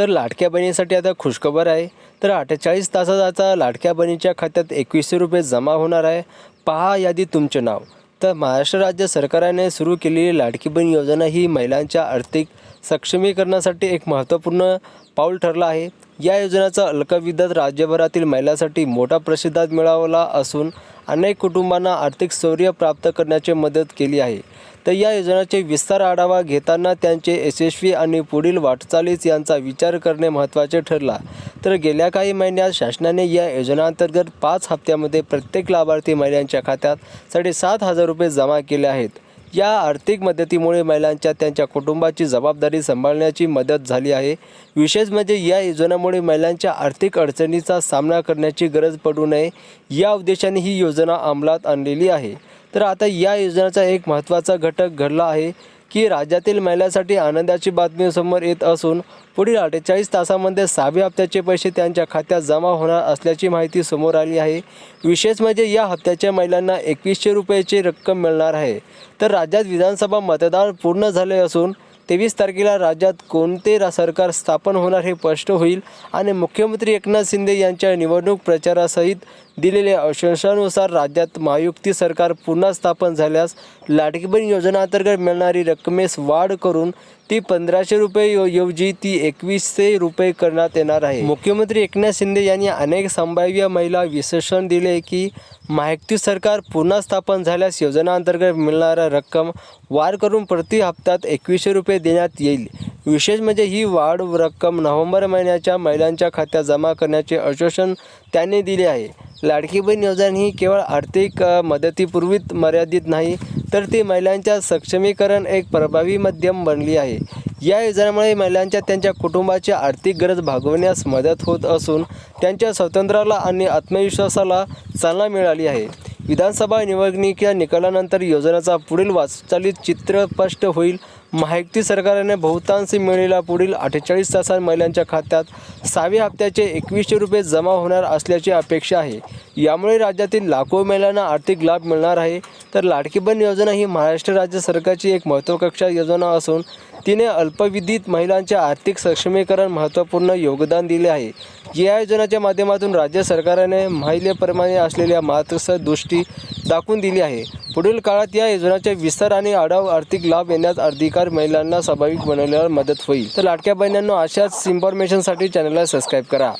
तर लाडक्या बहिणीसाठी आता खुशखबर आहे. तर अठ्ठेचाळीस तासाचा लाडक्या बहिणीच्या खात्यात एकवीसशे रुपये जमा होणार आहे. पहा यादी तुमचे नाव. तर महाराष्ट्र राज्य सरकारने सुरू केलेली लाडकी बहीण योजना ही महिलांच्या आर्थिक सक्षमीकरणासाठी एक महत्त्वपूर्ण पाऊल ठरला आहे. या योजनेचा अल्पविदत राज्यभरातील महिलांसाठी मोठा प्रतिसाद मिळवला असून अनेक कुटुंबांना आर्थिक शौर्य प्राप्त करण्याची मदत केली आहे. तर या योजनेचे विस्तार आढावा घेताना त्यांचे यशस्वी आणि पुढील वाटचालीस यांचा विचार करणे महत्त्वाचे ठरला. तर गेल्या काही महिन्यात शासनाने या योजनांतर्गत पाच हप्त्यामध्ये प्रत्येक लाभार्थी महिलांच्या खात्यात साडेसात हजार रुपये जमा केले आहेत. या आर्थिक मदतीमुळे महिलांच्या त्यांच्या कुटुंबाची जबाबदारी सांभाळण्याची मदत झाली आहे. विशेष म्हणजे या योजनेमुळे महिलांच्या आर्थिक अडचणीचा सामना करण्याची गरज पडू नये. या उद्देशाने ही योजना अंमलात आणलेली आहे. तर आता या योजनेचा एक महत्त्वाचा घटक घडला आहे. की राज्यातील महिलांसाठी आनंदाची बातमी समोर येत असून पुढील अठ्ठेचाळीस तासामध्ये सहाव्या हप्त्याचे पैसे त्यांच्या खात्यात जमा होणार असल्याची माहिती समोर आली आहे. विशेष म्हणजे या हप्त्याच्या महिलांना एकवीसशे रुपयाची रक्कम मिळणार आहे. तर राज्यात विधानसभा मतदान पूर्ण झाले असून तेवीस तारखेला राज्यात कोणते सरकार स्थापन होणार हे स्पष्ट होईल आणि मुख्यमंत्री एकनाथ शिंदे यांच्या निवडणूक प्रचारासहित दिलेल्या आश्वासनानुसार राज्यात महायुक्ती सरकार पुन्हा स्थापन झाल्यास लाडकी बहीण योजनेअंतर्गत मिळणारी रकमेस वाढ करून ती पंधराशे रुपये ऐवजी ती एकवीसशे रुपये करण्यात येणार आहे. मुख्यमंत्री एकनाथ शिंदे यांनी अनेक संभाव्य महिला विश्लेषण दिले की महायुक्ती सरकार पुन्हा स्थापन झाल्यास योजनांतर्गत मिळणारा रक्कम वाढ करून प्रति हप्त्यात एकवीसशे रुपये देण्यात येईल. विशेष म्हणजे ही वाढ रक्कम नोव्हेंबर महिन्याच्या महिलांच्या खात्यात जमा करण्याचे आश्वासन त्यांनी दिले आहे. लाडकी बहीण योजना ही केवळ आर्थिक मदतीपूर्वीच मर्यादित नाही तर ती महिलांच्या सक्षमीकरण एक प्रभावी माध्यम बनली आहे. या योजनेमुळे महिलांच्या त्यांच्या कुटुंबाची आर्थिक गरज भागवण्यास मदत होत असून त्यांच्या स्वातंत्र्याला आणि आत्मविश्वासाला चालना मिळाली आहे. विधानसभा निवडणुकीच्या निकालानंतर योजनेचा पुढील वाटचालीत चित्र स्पष्ट होईल. माहिती सरकारने बहुतांश मिळलेल्या पुढील अठ्ठेचाळीस तासात महिलांच्या खात्यात सहाव्या हप्त्याचे एकवीसशे रुपये जमा होणार असल्याची अपेक्षा आहे. यामुळे राज्यातील लाखो महिलांना आर्थिक लाभ मिळणार आहे. तर लाडकीबन योजना ही महाराष्ट्र राज्य सरकारची एक महत्त्वाकांक्षा योजना असून तिने अल्पविधित महिलांच्या आर्थिक सक्षमीकरण महत्त्वपूर्ण योगदान दिले आहे. या योजनेच्या माध्यमातून राज्य सरकारने महिलेप्रमाणे असलेल्या महत्त्वाची दृष्टी दाखवून दिली आहे. पुढील काळात या योजनेचे विस्तार आणि आढाव आर्थिक लाभ येण्यास अधिकार महिलांना स्वाभाविक बनवण्यावर मदत होईल. तर लाडक्या बहिण्यांना अशाच इन्फॉर्मेशनसाठी चॅनलला सबस्क्राईब करा.